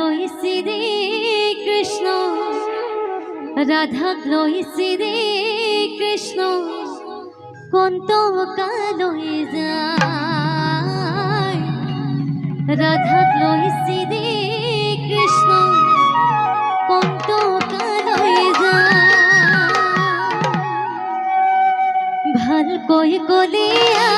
Glowy Shri Krishna. Radha গ্লোই শ্রী কৃষ্ণ। কন্ত কালোই যায়। রাধা গ্লোই শ্রী কৃষ্ণ। কন্ত কালোই যায়। ভালো কই কলিয়া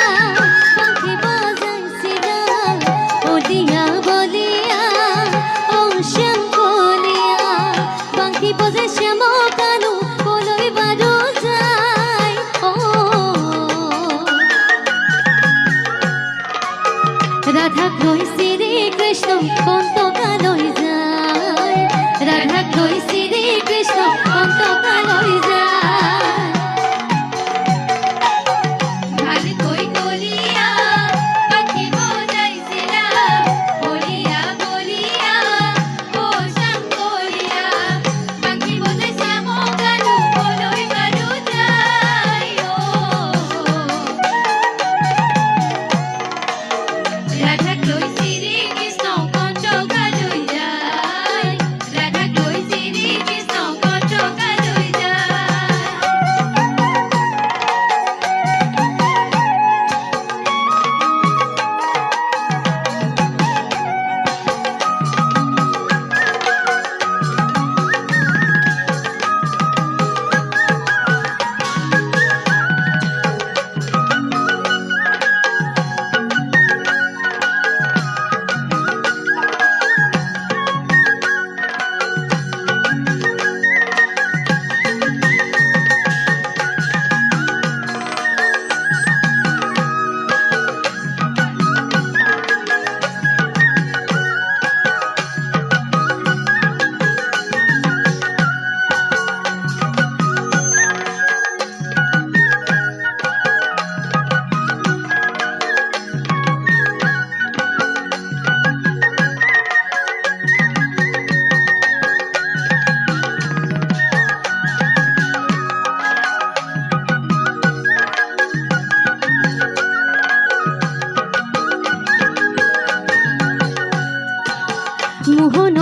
মোহন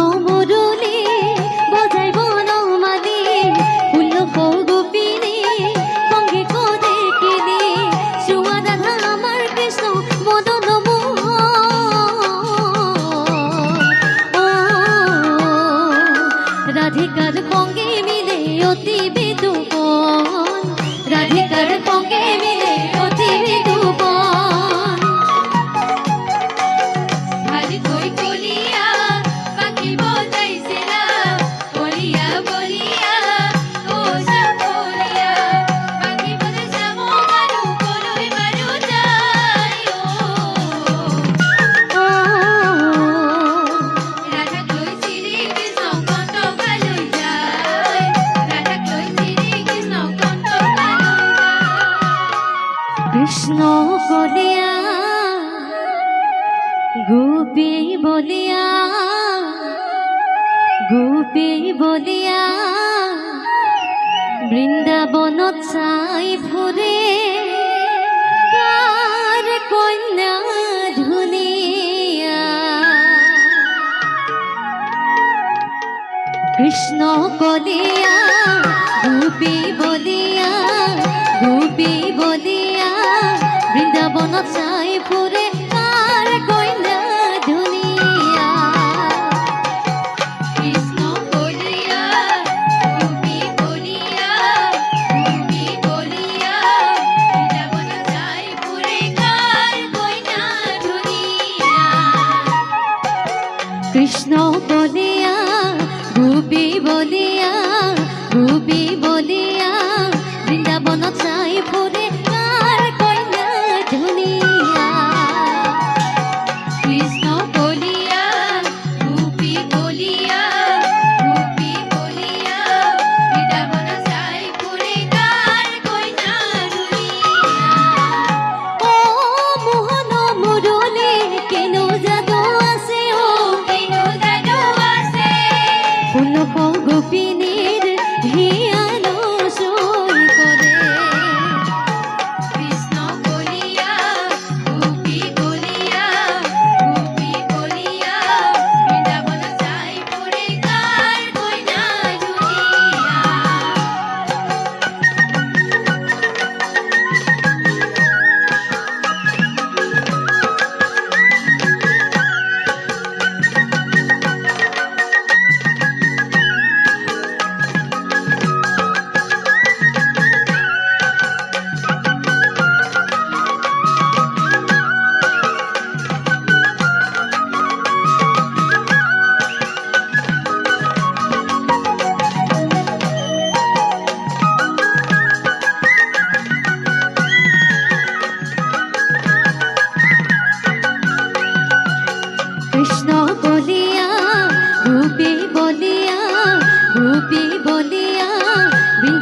কৃষ্ণ বলিয়া গোপী বলিয়া গোপী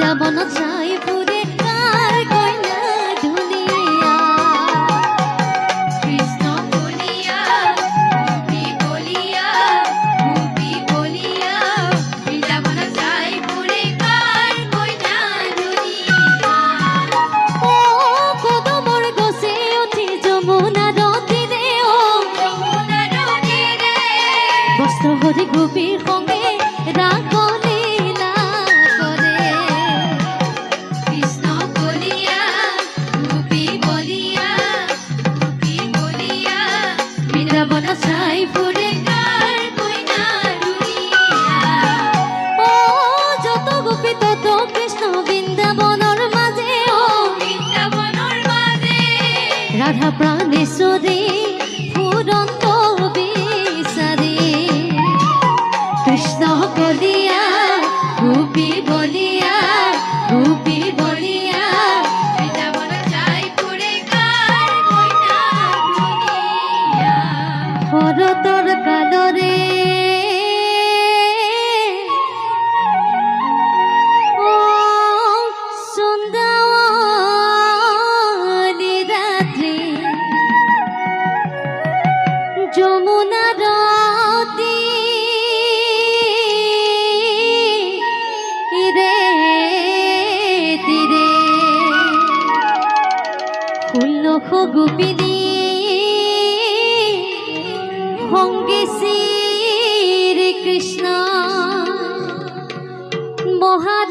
বৃন্দাবনত চাই ৰাধা প্ৰাণেশ্বৰী শ্ৰী কৃষ্ণ মহাৰাস